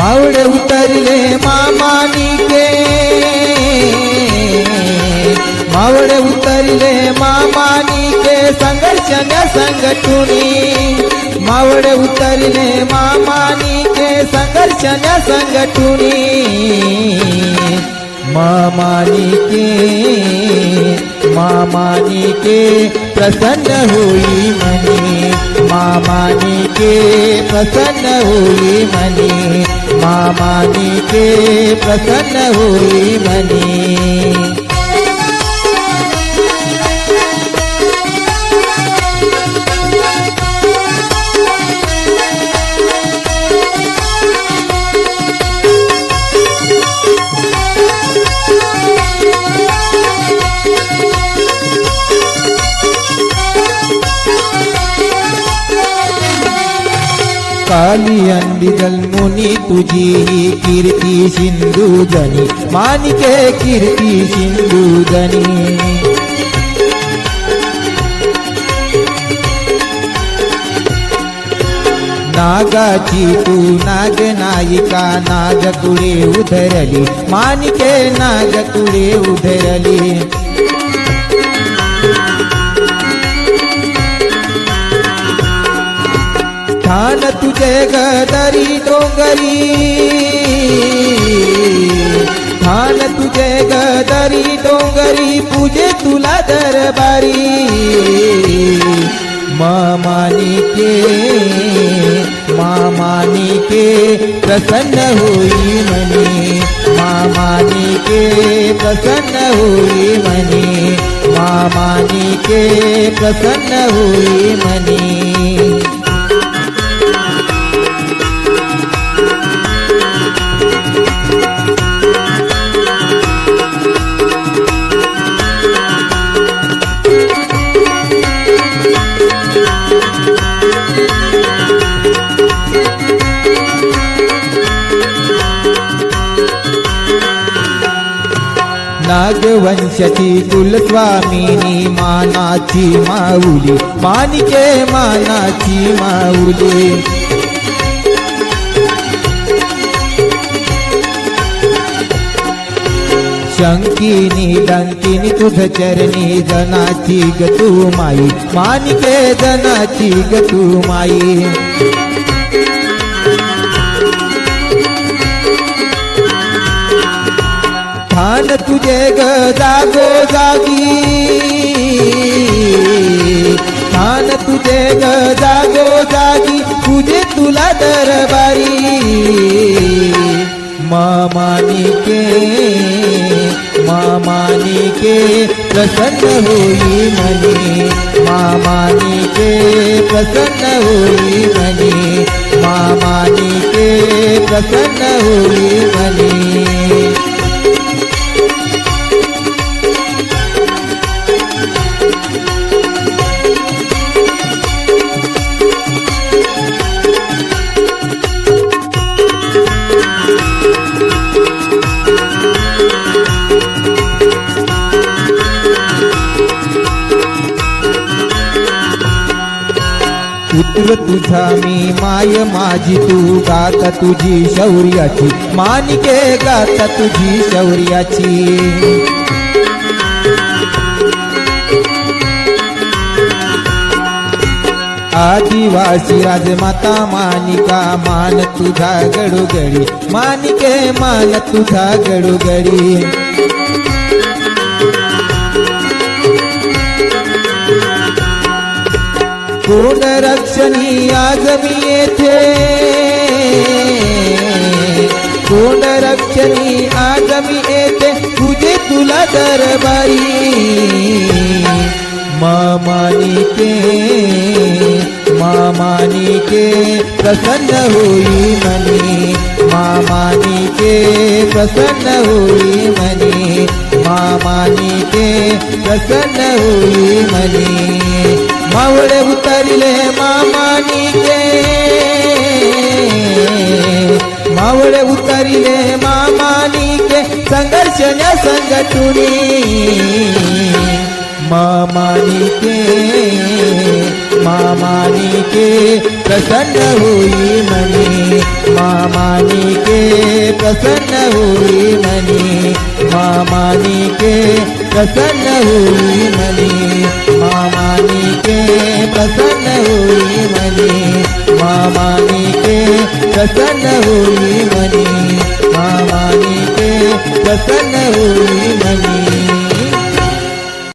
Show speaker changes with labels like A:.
A: ભાવડ ઉતરલે મામાની કે. ભાવડ ઉતરલે મામાની કે. સંઘર્ષણ સંગઠુની. માવડ ઉતરલે મામાની કે. સંઘર્ષણ સંગઠુની. संघर्षण्या के मामानी के प्रसन्न हुई मनी, मामानिके प्रसन्न हुई मनी, मामानिके प्रसन्न हुई मनी। काली अंबिगल मुनी तुझी ही कीर्ती सिंधू जनी मानिके कीर्ती सिंधू जनी नागाची तू नाग नायिका नाग तुळे उधरली मानिके नाग तुळे उधरली मान तुझे गदरी डोंगरी. मान तुझे गदरी डोंगरी पूजे तुला दरबारी. मामानिके मामानिके प्रसन्न होई मनी मामानिके प्रसन्न होई मनी मामानिके प्रसन्न होई मनी नागवंशची कुलस्वामिनी मानाची माऊली मानिके मानाची माऊली. शंकिनी डंकिनी तुझ चरणी जनाची गतू माई मानिके जनाची गतू माई. जागो। ठाण तुझे ग जागो जागी, तुझे तुला दरबारी। मामानिके मामानिके प्रसन्न होई मनी। मामानिके प्रसन्न होई मनी। मामानिके प्रसन्न होई मनी। पुत्र तुझा मी. माय माझी तू गाता तुझी शौर्याची. मानिके गाता तुझी शौर्याची. आदिवासी राजमाता मानिका मान तुझा गडोगडी. मानिके मान तुझा गडोगडी. कोण रक्षणी आज मी येथे. कोण रक्षणी आज मी येथे. तुझे तुला दरबारी. मामानिके मामानिके प्रसन्न होई मनी. मामानी के प्रसन्न होई मनी. मामानिके प्रसन्न होई मावळे उतरले मामानिके मावळे उतरले मामानिके संघर्षण्या संघटुनी मामानिके मामानिके प्रसन्न हुई मनी। मामानिके प्रसन्न हुई मनी। मामानिके प्रसन्न हुई मनी। प्रसन्न होई मनी मामानिके प्रसन्न होई मनी मामानिके प्रसन्न होई